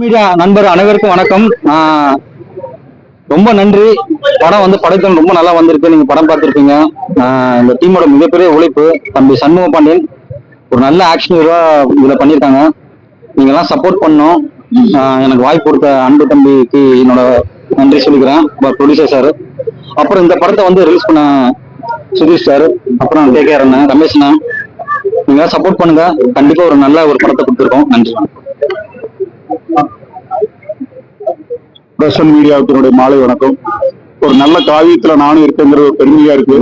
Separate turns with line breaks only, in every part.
Media நண்பர் அனைவருக்கும் வணக்கம். ரொம்ப நன்றி. படம் வந்து படத்தில் ரொம்ப நல்லா வந்திருக்கு. நீங்க படம் பார்த்துருப்பீங்க. இந்த டீமோட மிகப்பெரிய உழைப்பு தம்பி சண்முக பாண்டியன். ஒரு நல்ல ஆக்ஷன் ஹீரோ இதுல பண்ணியிருக்காங்க நீங்க எல்லாம் சப்போர்ட் பண்ணும் எனக்கு வாய்ப்பு கொடுத்த அன்பு தம்பிக்கு என்னோட நன்றி சொல்லிக்கிறேன். Producer sir. அப்புறம் இந்த படத்தை வந்து ரிலீஸ் பண்ண சுதீஷ் சார். அப்புறம் கே கே அண்ணன் ரமேஷ் அண்ணா நீங்க சப்போர்ட் பண்ணுங்க. கண்டிப்பா ஒரு நல்ல ஒரு படத்தை கொடுத்துருக்கோம். நன்றி.
பிரசன் மீடியாவுக்கு மாலை வணக்கம். ஒரு நல்ல காவியத்துல நானும் இருக்கேங்கிற ஒரு பெருமையா இருக்கு.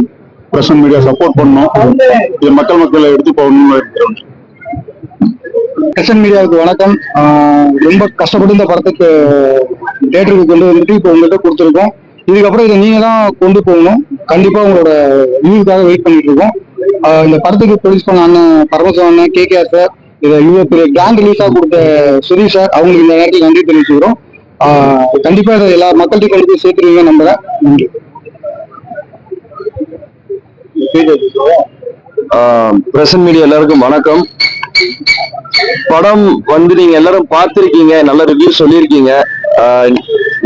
பிரசன் மீடியா சப்போர்ட் பண்ணணும். இது மக்கள் மக்களை எடுத்து போகணும்னு
பிரசன் மீடியாவுக்கு வணக்கம். ரொம்ப கஷ்டப்பட்டு இந்த படத்துக்கு தேட்டருக்கு கொண்டு வந்துட்டு இப்போ உங்கள்கிட்ட கொடுத்துருக்கோம். இதுக்கப்புறம் இதை நீங்க தான் கொண்டு போகணும். கண்டிப்பா உங்களோட வியூவுக்காக வெயிட் பண்ணிட்டு இருக்கோம். இந்த படத்துக்கு ப்ரொடியூஸ் பண்ண அண்ணன் பரமசிவம் அண்ணன் கே கே சார் இதை யூஎஃப் பெரிய கிராண்ட் ரிலீஸா கொடுத்த சுரீஷ் சார் அவங்களுக்கு இந்த நேரத்தில் நன்றி தெரிவிச்சுக்கிறோம். கண்டிப்பா இதை எல்லா மக்கள்கிட்ட கொண்டு போய் சேர்த்துருவீங்க நம்புறேன். நன்றி.
பிரசன்ட் மீடியா எல்லாருக்கும் வணக்கம். படம் வந்து நீங்க எல்லாரும் பார்த்திருக்கீங்க நல்ல ரிவ்யூ சொல்லியிருக்கீங்க.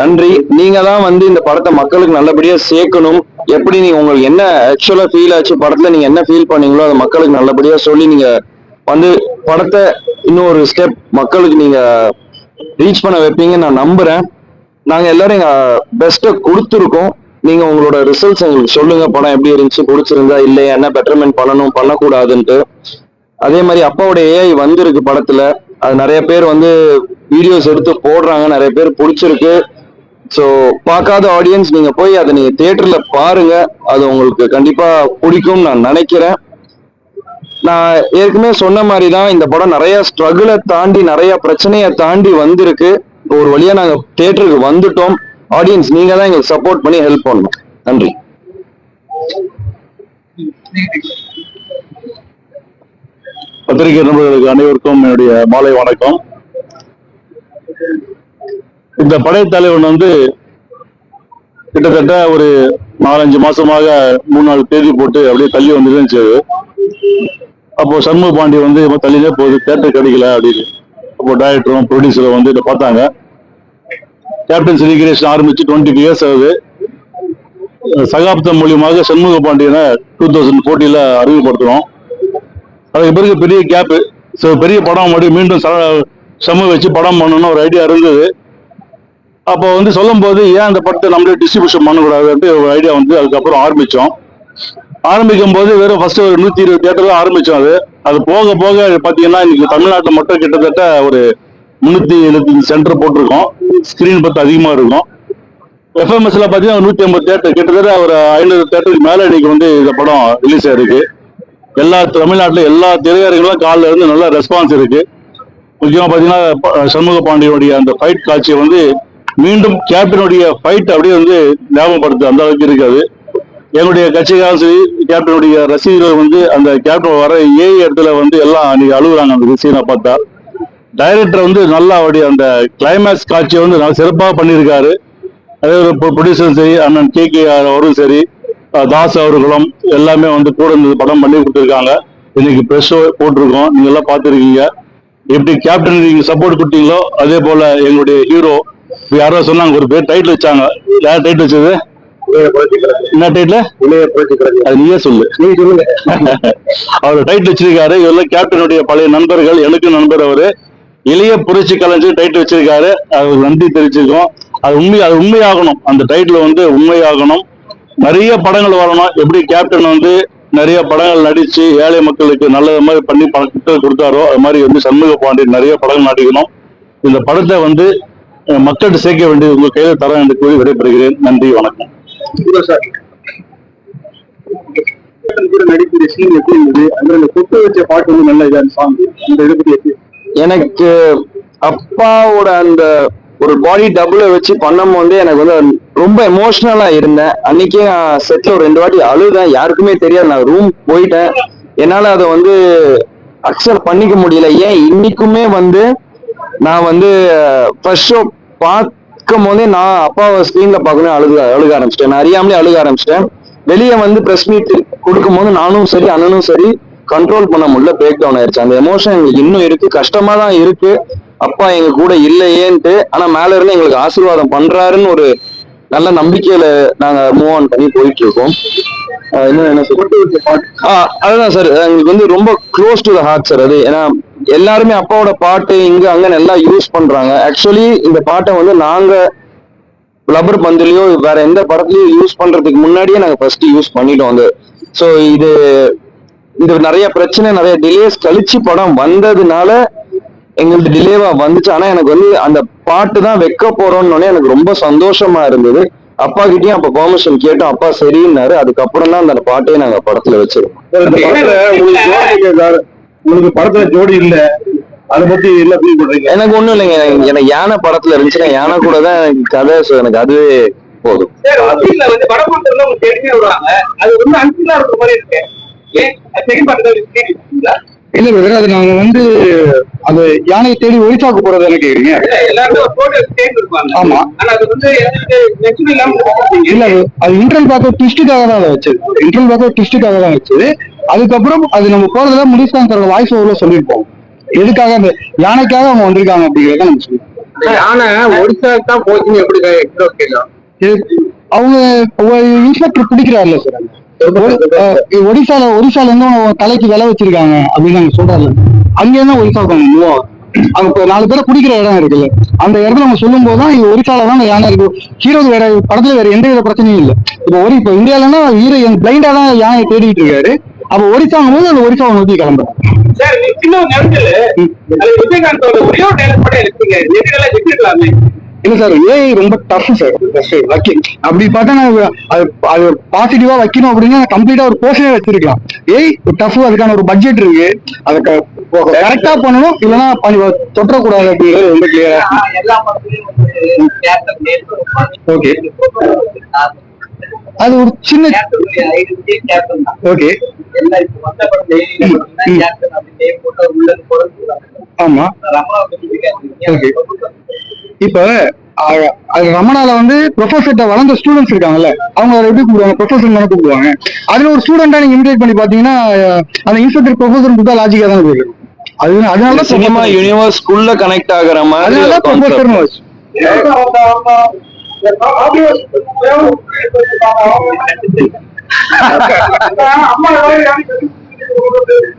நன்றி. நீங்க தான் வந்து இந்த படத்தை மக்களுக்கு நல்லபடியா சேர்க்கணும். எப்படி நீங்க உங்களுக்கு என்ன ஆக்சுவலா ஃபீல் ஆச்சு? படத்துல நீங்க என்ன ஃபீல் பண்ணீங்களோ அதை மக்களுக்கு நல்லபடியா சொல்லி நீங்க வந்து படத்தை இன்னொரு ஸ்டெப் மக்களுக்கு நீங்க ரீச் பண்ண வைப்பீங்கன்னு நான் நம்புறேன். நாங்கள் எல்லாரும் எங்கள் பெஸ்ட்டை கொடுத்துருக்கோம். நீங்க உங்களோட ரிசல்ட்ஸ் எங்களுக்கு சொல்லுங்க. படம் எப்படி இருந்துச்சு பிடிச்சிருந்தா இல்லையா என்ன பெட்டர்மெண்ட் பண்ணணும் பண்ணக்கூடாதுன்ட்டு. அதே மாதிரி அப்பாவோட ஏஐ வந்திருக்கு படத்துல. அது நிறைய பேர் வந்து வீடியோஸ் எடுத்து போடுறாங்க. நிறைய பேர் பிடிச்சிருக்கு. ஸோ பார்க்காத ஆடியன்ஸ் நீங்க போய் அதை நீங்க தியேட்டர்ல பாருங்க. அது உங்களுக்கு கண்டிப்பா பிடிக்கும்னு நான் நினைக்கிறேன். நான் ஏற்கனவே சொன்ன மாதிரி தான் இந்த படம் நிறைய ஸ்ட்ரகிளை தாண்டி நிறைய பிரச்சனையை தாண்டி வந்திருக்கு. ஒரு வழியா நாங்க தியேட்டருக்கு வந்துட்டோம். ஆடியன்ஸ் நீங்க தான் எங்களுக்கு சப்போர்ட் பண்ணி ஹெல்ப் பண்ணணும். நன்றி.
பத்திரிகை நண்பர்களுக்கு அனைவருக்கும் என்னுடைய மாலை வணக்கம். இந்த படைத்தலைவன் வந்து கிட்டத்தட்ட ஒரு நாலஞ்சு மாசமாக மூணு நாள் தேதி போட்டு அப்படியே தள்ளி வந்துருந்துச்சு. அப்போ சண்முக பாண்டி வந்து இவன் போகுது தேட்டர் கிடைக்கல அப்படின்னு. அப்போ டைரக்டரும் ப்ரொடியூசரும் வந்து இதை பார்த்தாங்க. கேப்டன் சிலிகிரேஷன் ஆரம்பிச்சு டுவெண்ட்டி இயர்ஸ் ஆகுது. சகாப்தம் மூலியமாக சண்முக பாண்டியனை டூ தௌசண்ட் ஃபோர்ட்டியில் அறிமுகப்படுத்துகிறோம் அதுக்கு பிறகு பெரிய கேப்பு ஸோ பெரிய படம் மறுபடியும் மீண்டும் ச- சம வச்சு படம் பண்ணணும்னு ஒரு ஐடியா இருந்தது. அப்போ வந்து சொல்லும்போது ஏன் அந்த படத்தை நம்மளே டிஸ்ட்ரிபியூஷன் பண்ணக்கூடாதுன்ட்டு ஒரு ஐடியா வந்து அதுக்கப்புறம் ஆரம்பித்தோம் ஆரம்பிக்கும் போது வெறும் ஃபர்ஸ்ட் ஒரு நூற்றி இருபது தேட்டர் தான் ஆரம்பிச்சோம் அது. அது போக போக பார்த்தீங்கன்னா இன்னைக்கு தமிழ்நாட்டில் மட்டும் கிட்டத்தட்ட ஒரு முன்னூத்தி எழுபத்தஞ்சு சென்டர் போட்டிருக்கோம். ஸ்க்ரீன் பத்து அதிகமாக இருக்கும். எஃப்எம்எஸ்ல பார்த்தீங்கன்னா நூற்றி ஐம்பது தேட்டர் கிட்டத்தட்ட ஒரு ஐநூறு தேட்டருக்கு மேலே இன்னைக்கு வந்து இந்த படம் ரிலீஸ் ஆயிருக்கு. எல்லா தமிழ்நாட்டில் எல்லா திரையரங்களும் காலில் இருந்து நல்ல ரெஸ்பான்ஸ் இருக்கு. முக்கியமாக பார்த்தீங்கன்னா சண்முக பாண்டியனுடைய அந்த ஃபைட் காட்சியை வந்து மீண்டும் கேப்டனுடைய ஃபைட் அப்படியே வந்து ஞாபகப்படுத்து அந்த அளவுக்கு இருக்காது. என்னுடைய கட்சிக்காரும் சரி கேப்டனுடைய ரசிகர்கள் வந்து அந்த கேப்டன் வர ஏ இடத்துல வந்து எல்லாம் அன்னைக்கு அழுகுறாங்க அந்த சீனை பார்த்தா. டைரக்டர் வந்து நல்லா அப்படி அந்த கிளைமேக்ஸ் காட்சியை வந்து நல்லா சிறப்பாக பண்ணியிருக்காரு. அதே ஒரு ப்ரொடியூசரும் சரி அண்ணன் கே கே அவரும் சரி தாஸ் அவர்களும் எல்லாமே வந்து கூட இருந்து படம் பண்ணி கொடுத்துருக்காங்க. இன்னைக்கு ப்ரெஸ் போட்டிருக்கோம். நீங்க எல்லாம் பார்த்துருக்கீங்க. எப்படி கேப்டன் நீங்க சப்போர்ட் கொடுத்தீங்களோ அதே போல எங்களுடைய ஹீரோ யாரோ சொன்னாங்க ஒரு பேர் டைட்டில் வச்சாங்க. யார் டைட்டில் வச்சது? என்ன டைட்டில் அது நீயே சொல்லு. நீ சொல்லுங்க. அவர் டைட்டில் வச்சிருக்காரு. இவரெல்லாம் கேப்டனுடைய பழைய நண்பர்கள் எனக்கு நண்பர் அவரு. இளைய புரட்சி கலைஞர் டைட்டில் வச்சிருக்காரு. அவருக்கு நன்றி தெரிவிச்சிருக்கோம் அது உண்மை அது உண்மையாகணும். அந்த டைட்டில் வந்து உண்மையாகணும். நிறைய படங்கள் வரணும். எப்படி கேப்டன் வந்து நிறைய படங்கள் நடிச்சு ஏழை மக்களுக்கு நல்லது மாதிரி பண்ணி படத்தை கொடுத்தாரோ அது மாதிரி வந்து சண்முக பாண்டியன் நிறைய படங்கள் நடிக்கணும். இந்த படத்தை வந்து மக்கள்கிட்ட சேர்க்க வேண்டியது உங்க கையில தரேன் என்று கூறி விடைபெறுகிறேன். நன்றி வணக்கம்.
சீன் எப்படி இருந்தது? அந்த கொட்டு வச்ச பாட்டு வந்து நல்ல இதா சாங் அந்த இதை பத்தி
எனக்கு அப்பாவோட அந்த ஒரு பாடி டபுளை வச்சு பண்ணும் போது எனக்கு வந்து ரொம்ப எமோஷனலா இருந்தேன். அன்னைக்கே நான் செட்ல ஒரு ரெண்டு வாட்டி அழுதேன். யாருக்குமே தெரியாது. நான் ரூம் போயிட்டேன். என்னால அதை வந்து அக்செப்ட் பண்ணிக்க முடியல. ஏன்? இன்னைக்குமே வந்து நான் வந்து ஃபர்ஸ்ட் ஷோ இருக்கும் போதே நான் அப்பாவை ஸ்க்ரீன்ல பார்க்கணும் அழுக அழுக ஆரம்பிச்சிட்டேன். நான் அறியாமலே அழுக ஆரம்பிச்சிட்டேன். வெளியே வந்து பிரஸ் மீட் கொடுக்கும் போது நானும் சரி அண்ணனும் சரி கண்ட்ரோல் பண்ண முடியல பிரேக் டவுன் ஆயிருச்சு அந்த எமோஷன் எங்களுக்கு இன்னும் இருக்கு. கஷ்டமா தான் இருக்கு. அப்பா எங்க கூட இல்லையேன்ட்டு ஆனா மேல இருந்து எங்களுக்கு ஆசீர்வாதம் பண்றாருன்னு ஒரு நல்ல நம்பிக்கையில நாங்க மூவ் ஆன் பண்ணி போயிட்டு இருக்கோம். அதுதான் சார் எங்களுக்கு வந்து ரொம்ப close to the heart sir அது. ஏன்னா எல்லாருமே அப்பாவோட பாட்டு இங்க அங்க நல்லா யூஸ் பண்றாங்க. ஆக்சுவலி இந்த பாட்டை வந்து நாங்க லப்பர் பந்துலயோ வேற எந்த படத்துலயும் யூஸ் பண்றதுக்கு முன்னாடியே நாங்க ஃபர்ஸ்ட் யூஸ் பண்ணிட்டோம் வந்து ஸோ இது இது நிறைய பிரச்சனை நிறைய டிலேஸ் கழிச்சு படம் வந்ததுனால எங்களுக்கு டிலேவா வந்துச்சு. ஆனா எனக்கு வந்து அந்த பாட்டு தான் வைக்க போறோம்னு எனக்கு ரொம்ப சந்தோஷமா இருந்தது. அப்பா கிட்டயும் அப்ப பெர்மிஷன் கேட்டோம். அப்பா சரின்னாரு. அதுக்கப்புறம் தான் அந்த பாட்டையே நாங்க படத்துல வச்சிருக்கோம்.
உங்களுக்கு படத்துல ஜோடி இல்ல. அதை பத்தி என்ன ஃபீல் பண்றீங்க?
எனக்கு ஒண்ணும் இல்லைங்க. எனக்கு- யானை படத்துல இருந்துச்சுன்னா யானை கூட தான் எனக்கு கதை எனக்கு அதுவே போதும்.
இல்ல அது நாங்க வந்து அது யானையை தேடி ஒரிசாக்கு கேக்குறீங்க?
போட்டோ சேர்ந்து இருப்பாங்க
ஆமா. இல்ல அது இன்டர்வல் பேக்கர் ட்விஸ்டுக்காக தான் அதை வச்சது. இன்டர்வல் பேக்கர் ட்விஸ்டுக்காக தான் வச்சது. அதுக்கப்புறம் அது நம்ம போறதுல முனிஸ்கான் சாரோட வாய்ஸ் ஓவர்ல சொல்லியிருப்போம். எதுக்காக அந்த யானைக்காக அவங்க வந்திருக்காங்க அப்படிங்கறத நம்ம சொல்லியிருப்போம்
ஆனா ஒரிசாக்கு தான் போச்சுன்னு எப்படி
அவங்க இன்ஸ்பெக்டர் பிடிக்கிறாருல்ல சார். ஒடிசால ஒடிசால இருந்து தலைக்கு விலை வச்சிருக்காங்க அப்படின்னு நாங்க சொல்றாரு அங்க இருந்து ஒரிசாவுக்கு அவங்க மூவ் ஆகும் அங்க இப்ப நாலு பேரை குடிக்கிற இடம் இருக்குல்ல அந்த இடத்துல நம்ம சொல்லும் போது தான் இது ஒரிசால தான் அந்த யானை இருக்கு. ஹீரோ வேற படத்துல வேற எந்த வித பிரச்சனையும் இல்ல. இப்போ ஒரு இப்போ இந்தியாலன்னா ஹீரோ பிளைண்டா தான் யானையை தேடிட்டு இருக்காரு. அப்ப ஒரிசாங்கும் போது அந்த ஒரிசாவை நோக்கி கிளம்புறாரு
சார் விஜயகாந்தோட ஒரே ஒரு டைலாக் மட்டும் எடுத்தீங்க
இல்ல சார் ஏஐ ரொம்ப டஃப் சார் ஓகே அப்படி பார்த்தா நான் அது அது பாசிட்டிவா வைக்கணும் அப்படின்னா கம்ப்ளீட்டா ஒரு போர்ஷனே வச்சிருக்கலாம். ஏய் டஃப் அதுக்கான ஒரு பட்ஜெட் இருக்கு. அதை கரெக்டா பண்ணணும் இல்லைன்னா தொட்டக்கூடாது அப்படிங்கிறது ரொம்ப கிளியரா Okay. அது ஒரு சின்ன ஓகே
உள்ளது போறது
ஆமா. Okay. இப்ப அது ரமணால வந்து ப்ரொஃபஸர்கிட்ட வளர்ந்த ஸ்டூடெண்ட்ஸ் இருக்காங்கல்ல அவங்க அதை எப்படி கூப்பிடுவாங்க? ப்ரொஃபஸர் தானே கூப்பிடுவாங்க. அதுல ஒரு ஸ்டூடெண்டா நீங்க இன்வைட் பண்ணி பாத்தீங்கன்னா அந்த இன்ஸ்பெக்டர் ப்ரொஃபஸர் கூப்பிட்டா லாஜிக்கா தான் போயிருக்கு அது அதனால தான்
சினிமா யூனிவர்ஸ்குள்ள கனெக்ட் ஆகிற மாதிரி
அதனால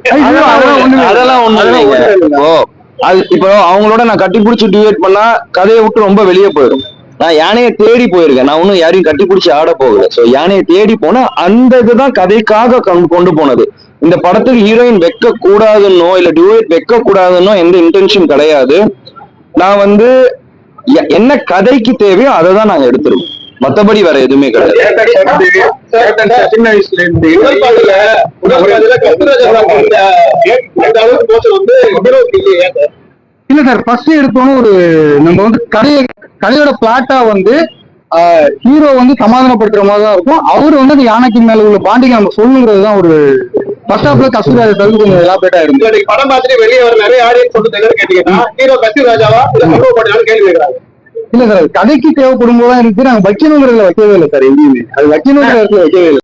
ஐயோ, அதெல்லாம் இல்ல.
அதெல்லாம் ஒண்ணும் அது இப்போ அவங்களோட நான் கட்டி பிடிச்சி டிவேட் பண்ணா கதையை விட்டு ரொம்ப வெளியே போயிடும். நான் யானையை தேடி போயிருக்கேன். நான் ஒன்னும் யாரையும் கட்டி பிடிச்சி ஆட போகல. சோ யானையை தேடி போனா அந்த இதுதான் கதைக்காக கொண்டு- கொண்டு போனது. இந்த படத்துக்கு ஹீரோயின் வைக்க கூடாதுன்னோ இல்ல டிவேட் வைக்க கூடாதுன்னோ எந்த இன்டென்ஷன் கிடையாது. நான் வந்து எ- என்ன கதைக்கு தேவையோ அதை தான் நாங்க எடுத்துருவோம். மத்தபடி வேற எதுவுமே கிடையாது.
சின்ன வயசுல இருந்து
வந்து
இல்ல சார் ஃபர்ஸ்ட் எடுத்தோன்னு ஒரு நம்ம வந்து கதையை கதையோட பிளாட்டா வந்து ஹீரோ வந்து சமாதானப்படுத்துற மாதிரி தான் இருக்கும். அவரு வந்து அந்த யானைக்கு மேல உள்ள பாண்டிங்க நம்ம சொல்லுங்கிறது தான் ஒரு ஃபர்ஸ்ட் ஹாப்ல கஸ்தூராஜை தவிர்த்து கொஞ்சம் எலாபரேட்டா இருந்து
படம் பார்த்துட்டு வெளியே வர நிறைய ஆடியன்ஸ் சொல்றது என்னன்னு கேட்டீங்கன்னா ஹீரோ கஸ்தூர் ராஜாவா இல்ல சம்பவ பாட்டியான்னு கேள்வி கேட்கறாங்க.
இல்ல சார் கதைக்கு தேவைப்படும் போது தான் இருந்துச்சு நாங்க வைக்கணுங்கிறதுல வைக்கவே இல்லை சார் எங்கேயுமே அது வைக்கணுங்கிற இடத்துல வைக்கவே இல்லை.